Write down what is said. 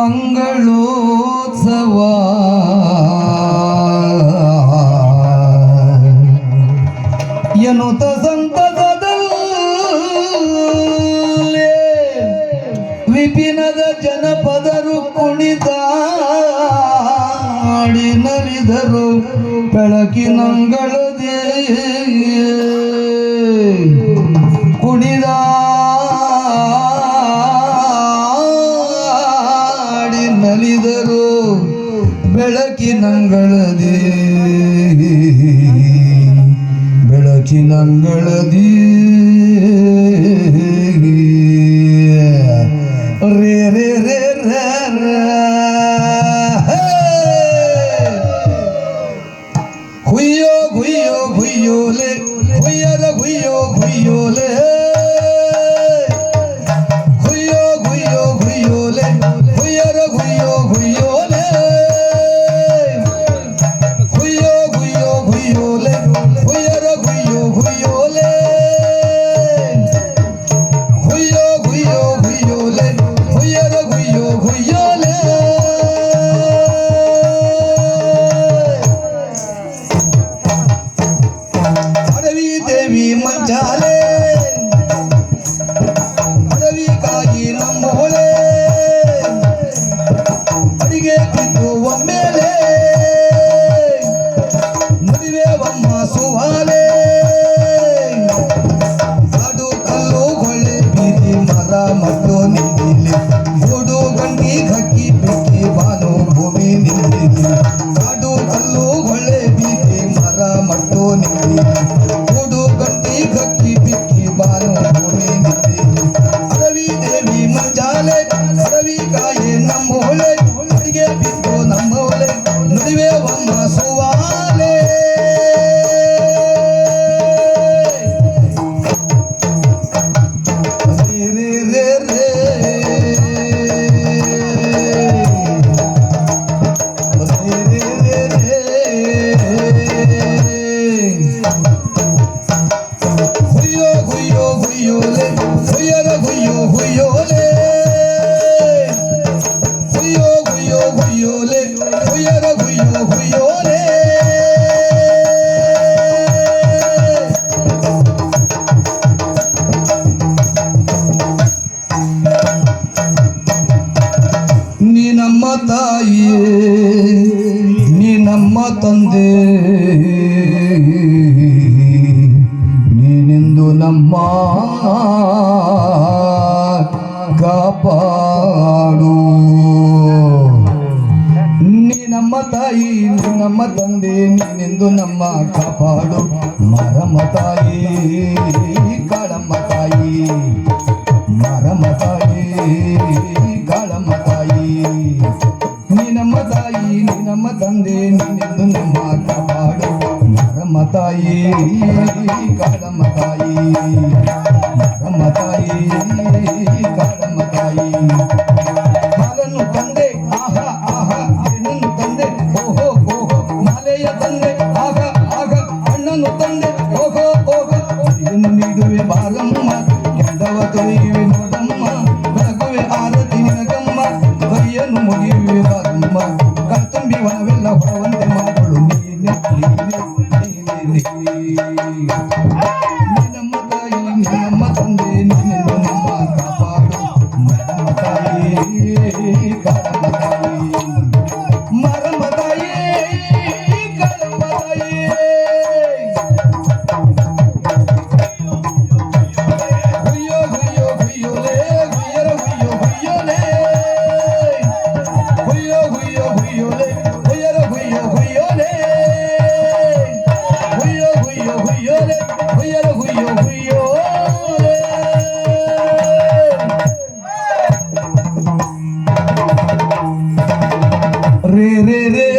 ಮಂಗಳೋತ್ಸವ. ಎನ್ನುತ್ತ ಸಂತಸದಲ್ಲೇ ವಿಪಿನದ ಜನಪದರು ಕುಣಿತಾಡಿ ನಲಿದರು. ಬೆಳಕಿನಂಗಳದೇ ಬೆಳಕಿನಂಗಳದೇ ಬೆಳಕಿನಂಗಳದಿ ರೇ ರೇ ರೇ ರೇ. ಹುಯ್ಯೋ ಹುಯ್ಯೋ ಹುಯ್ಯೋಲೆ. ಹುಯ್ಯದ ಹುಯ್ಯೋ ಹುಯ್ಯೋಲೆ. Thank you. ನೀ ನಮ್ಮ ತಾಯಿಯೇ ನೀ ನಮ್ಮ ತಂದೆ ನೀನೆಂದು ನಮ್ಮ ಕಾಪಾಡು ನೀ ನಮ್ಮ ತಾಯಿ ನೀ ನಮ್ಮ ತಂದೆ ನೀನೆಂದು ನಮ್ಮ ಕಾಪಾಡು ಮರಮ ತಾಯಿ ಕಾಳಮ್ಮ ತಾಯಿ ಮರಮ ತಾಯಿ ಕಾಳಮ್ಮ ತಾಯಿ ನೀ ನಮ್ಮ ತಾಯಿ ನೀ ನಮ್ಮ ತಂದೆ ನೀನೆಂದು ನಮ್ಮ ಕಾಪಾಡು ಮರಮ ತಾಯಿ ಕಾಳಮ್ಮ ತಾಯಿ ಮರಮ ತಾಯಿ ನನ್ನ ಹೋದ ಮಗಳು ನೀನೆ ನೀನೆ ನೀನೆ re re re.